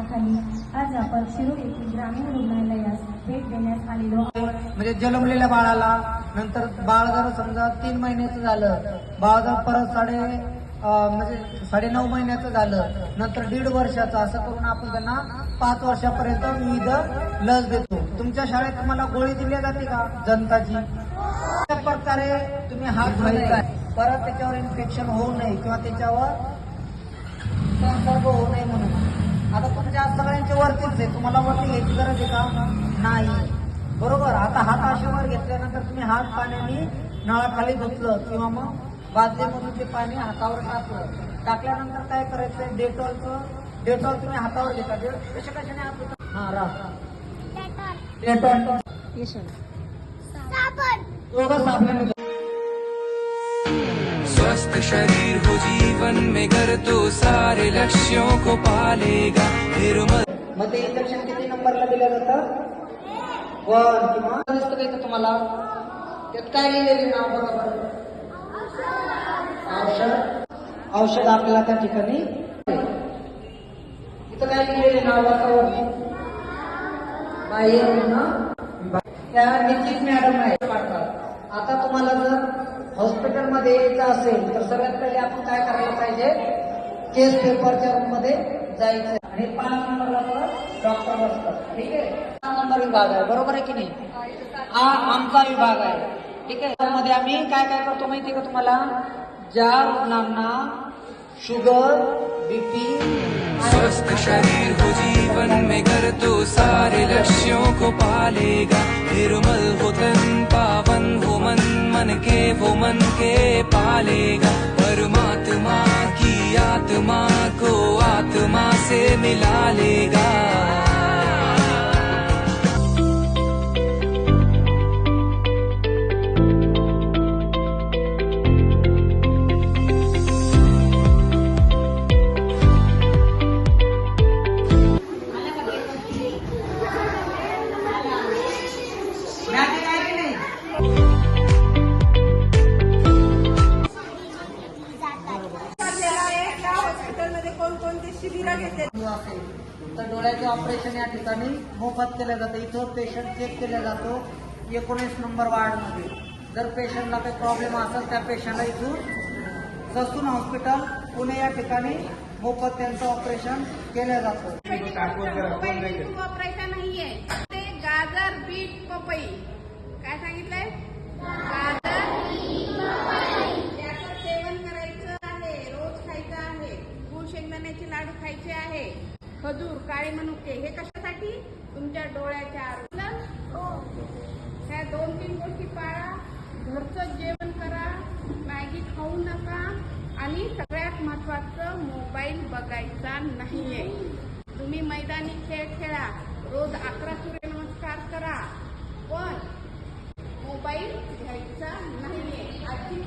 आज आपण येथील ग्रामीण रुग्णालयास भेट आलेलो म्हणजे जन्मलेल्या बाळाला नंतर बाळ जर समजा तीन महिन्याचं झालं बाळ जर परत साडे म्हणजे साडे नऊ महिन्याचं झालं नंतर दीड वर्षाचं असं करून आपण त्यांना पाच वर्षापर्यंत विविध लस देतो. तुमच्या शाळेत तुम्हाला गोळी दिली जाते का जनताची? अशा प्रकारे तुम्ही हात धुवायचा परत त्याच्यावर इन्फेक्शन होऊ नये किंवा त्याच्यावर संसर्ग होऊ नये आहे तुम्हाला वरती घ्यायची गरज आहे का? नाही. बरोबर. आता हात अशा वर घेतल्यानंतर तुम्ही हात पाण्याने नळाखाली धुतलं किंवा मग बादलीमधून ते पाणी हातावर टाकलं. टाकल्यानंतर काय करायचं डेटॉलचं डेटॉल तुम्ही हातावर घेता. कशा कशाने हात धुता? हा राहा. डेटॉल. दोघं साबणाने धुता. स्वस्थ शरीर हो जीवन में कर तो सारे लक्ष्यों को पालेगा. निर्मल मग ते इंजेक्शन किती नंबरला दिलं जातं? वन किंवा दिसतं का इथं तुम्हाला? त्यात काय लिहिलेले नाव बरोबर? औषध. औषध आपल्याला त्या ठिकाणी इथं काय लिहिलेले नाव वातावरती बाह्य रुग्ण. त्या निश्चित मॅडम आहे पाठतात आता तुम्हाला जर हॉस्पिटलमध्ये यायचं असेल तर सगळ्यात पहिले आपण काय करायला पाहिजे? केस पेपरच्या रूममध्ये जायचं आणि पाच नंबरला डॉक्टर बसतात. ठीक आहे? पाच नंबर विभाग आहे. बरोबर आहे की नाही? हा आमचा विभाग आहे. ठीक आहे? त्यामध्ये आम्ही काय काय करतो माहिती आहे का तुम्हाला? ज्या रुग्णांना शुगर बीपी स्वस्थ शरीर हो जीवन में कर तो सारे लक्ष्यों को पालेगा। निर्मल हो तन, पावन हो मन मन के वो मन के पालेगा। परमात्मा की आत्मा को आत्मा से मिला लेगा। कोणकोणते शिबिरं असेल. तर डोळ्याचे ऑपरेशन या ठिकाणी मोफत केलं जातं. इथं पेशंट चेक केला जातो. एकोणीस नंबर वार्डमध्ये. जर पेशंटला काही प्रॉब्लेम असेल त्या पेशंटला इथून ससून हॉस्पिटल पुणे या ठिकाणी मोफत त्यांचं ऑपरेशन केलं जातं. ऑपरेशन नाहीये. ते गाजर बीट पपई. खजूर काळे मनुके हे कशासाठी? तुमच्या डोळ्याच्या हो. ह्या दोन तीन गोष्टी पाळा. घरचं जेवण करा. मॅगी खाऊ नका. आणि सगळ्यात महत्वाचं मोबाईल बघायचा नाहीये. तुम्ही मैदानी खेळ खेळा. रोज अकरा सूर्यनमस्कार करा. पण मोबाईल घ्यायचा नाहीये. आजची